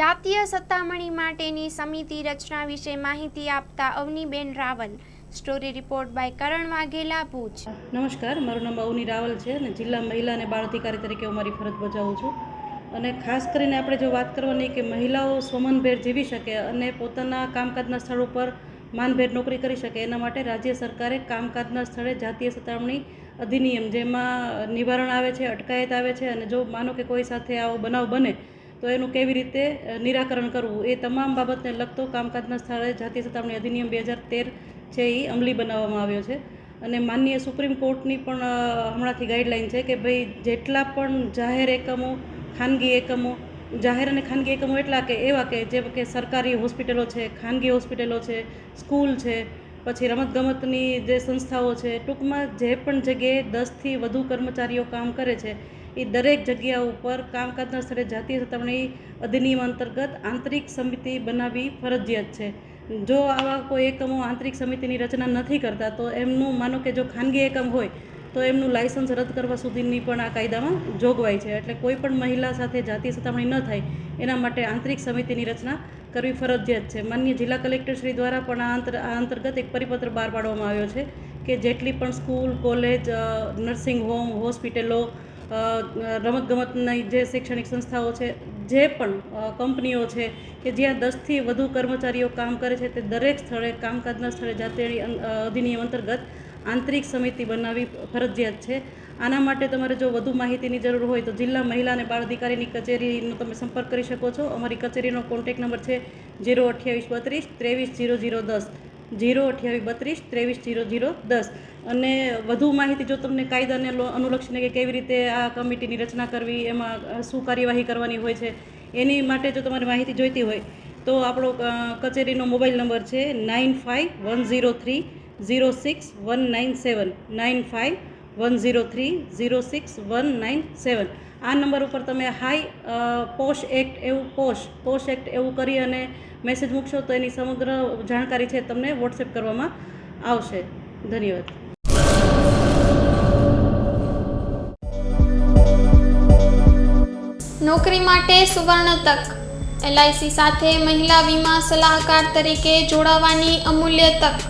જાતીય સત્તામણી માટેની સમિતિ રચના વિશે માહિતી આપતા Avniben Raval. Story report by Karan Vaghela, Bhuj. નમસ્કાર, મારું નામ અવની રાવલ છે અને જિલ્લા મહિલા અને બાળ અધિકારી તરીકે હું મારી ફરજ બજાવું છું. અને ખાસ કરીને આપણે જો વાત કરવાની કે મહિલાઓ સ્વમનભેર જીવી શકે અને પોતાના કામકાજના સ્થળ ઉપર માનભેર નોકરી કરી શકે, એના માટે રાજ્ય સરકારે કામકાજના સ્થળે જાતીય સતામણી અધિનિયમ, જેમાં નિવારણ આવે છે, અટકાયત આવે છે અને જો માનો કે કોઈ સાથે આવો બનાવ બને તો એનું કેવી રીતે નિરાકરણ કરવું? એ તમામ બાબતને લગતો કામકાજના સ્થળે જાતિ સતામણી અધિનિયમ બે હજાર તેર છે એ અમલી બનાવવામાં આવ્યો છે. અને માનનીય સુપ્રીમ કોર્ટની પણ હમણાંથી ગાઈડલાઈન છે કે ભાઈ જેટલા પણ જાહેર એકમો, ખાનગી એકમો, જાહેર અને ખાનગી એકમો એટલા કે એવા કે જેમ કે સરકારી હોસ્પિટલો છે, ખાનગી હોસ્પિટલો છે, સ્કૂલ છે પછી રમતગમતની જે સંસ્થાઓ છે, ટૂંકમાં જે પણ જગ્યાએ દસથી વધુ કર્મચારીઓ કામ કરે છે, એ દરેક જગ્યા ઉપર કામકાજના સ્થળે જાતીય સતામણી અધિનિયમ અંતર્ગત આંતરિક સમિતિ બનાવવી ફરજિયાત છે. જો આવા કોઈ એકમો આંતરિક સમિતિની રચના નથી કરતા, તો એમનું માનો કે જો ખાનગી એકમ હોય તો એમનું લાયસન્સ રદ કરવા સુધીની પણ આ કાયદામાં જોગવાઈ છે. એટલે કોઈ પણ મહિલા સાથે જાતીય સતામણી ન થાય, એના માટે આંતરિક સમિતિની રચના કરવી ફરજિયાત છે. માન્ય જિલ્લા કલેક્ટરશ્રી દ્વારા પણ આ અંતર, આ અંતર્ગત એક પરિપત્ર બહાર પાડવામાં આવ્યો છે કે જેટલી પણ સ્કૂલ, કોલેજ નર્સિંગ હોમ, હોસ્પિટલો રમતગમતની જે શૈક્ષણિક સંસ્થાઓ છે, જે પણ કંપનીઓ છે કે જ્યાં દસથી વધુ કર્મચારીઓ કામ કરે છે, તે દરેક સ્થળે, કામકાજના સ્થળે જાતે અધિનિયમ અંતર્ગત આંતરિક સમિતિ બનાવવી ફરજિયાત છે. આના માટે તમારે જો વધુ માહિતીની જરૂર હોય તો જિલ્લા મહિલા અને બાળ અધિકારીની કચેરીનો તમે સંપર્ક કરી શકો છો. અમારી કચેરીનો કોન્ટેક નંબર છે જીરો અઠ્યાવીસ બત્રીસ ત્રેવીસ જીરો જીરો દસ. જીરો અઠ્યાવીસ બત્રીસ ત્રેવીસ જીરો જીરો દસ. અને વધુ માહિતી જો તમને કાયદાને અનુલક્ષીને કે કેવી રીતે આ કમિટીની રચના કરવી, એમાં શું કાર્યવાહી કરવાની હોય છે, એની માટે જો તમારે માહિતી જોઈતી હોય તો આપણો કચેરીનો મોબાઈલ નંબર છે nine five one zero three zero six one nine seven nine five one zero three zero six one nine seven. આ નંબર ઉપર તમે હાઈ પોશ એક્ટ એવું, પોશ પોશ એક્ટ એવું કરી અને મેસેજ મૂકશો તો એની સમગ્ર જાણકારી છે તમને વોટ્સએપ કરવામાં આવશે. ધન્યવાદ. નોકરી માટે સુવર્ણ તક. એલઆઈસી સાથે મહિલા વીમા સલાહકાર તરીકે જોડાવાની અમૂલ્ય તક.